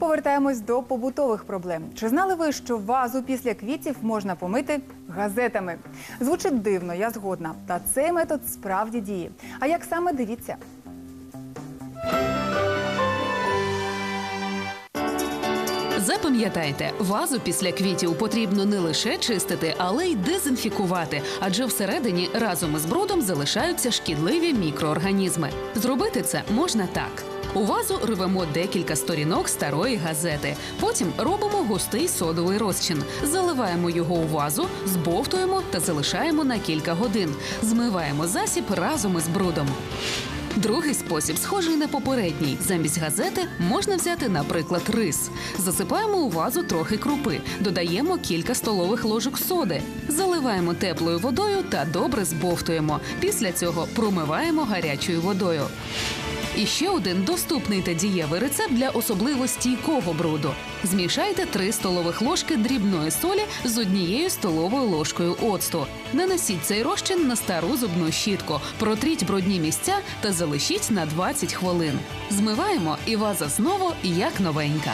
Повертаємось до побутових проблем. Чи знали ви, що вазу після квітів можна помити газетами? Звучить дивно, я згодна. Та цей метод справді діє. А як саме дивіться? Запам'ятайте, вазу після квітів потрібно не лише чистити, але й дезінфікувати, адже всередині разом із брудом залишаються шкідливі мікроорганізми. Зробити це можна так. У вазу рвемо декілька сторінок старої газети. Потім робимо густий содовий розчин, заливаємо його у вазу, збовтуємо та залишаємо на кілька годин. Змиваємо засіб разом із брудом. Другий спосіб схожий на попередній. Замість газети можна взяти, наприклад, рис. Засипаємо у вазу трохи крупи, додаємо кілька столових ложок соди, заливаємо теплою водою та добре збовтуємо. Після цього промиваємо гарячою водою. І ще один доступний та дієвий рецепт для особливо стійкого бруду. Змішайте 3 столових ложки дрібної солі з однією столовою ложкою оцту. Нанесіть цей розчин на стару зубну щітку, протріть брудні місця та залишіть на 20 хвилин. Змиваємо і ваза знову як новенька.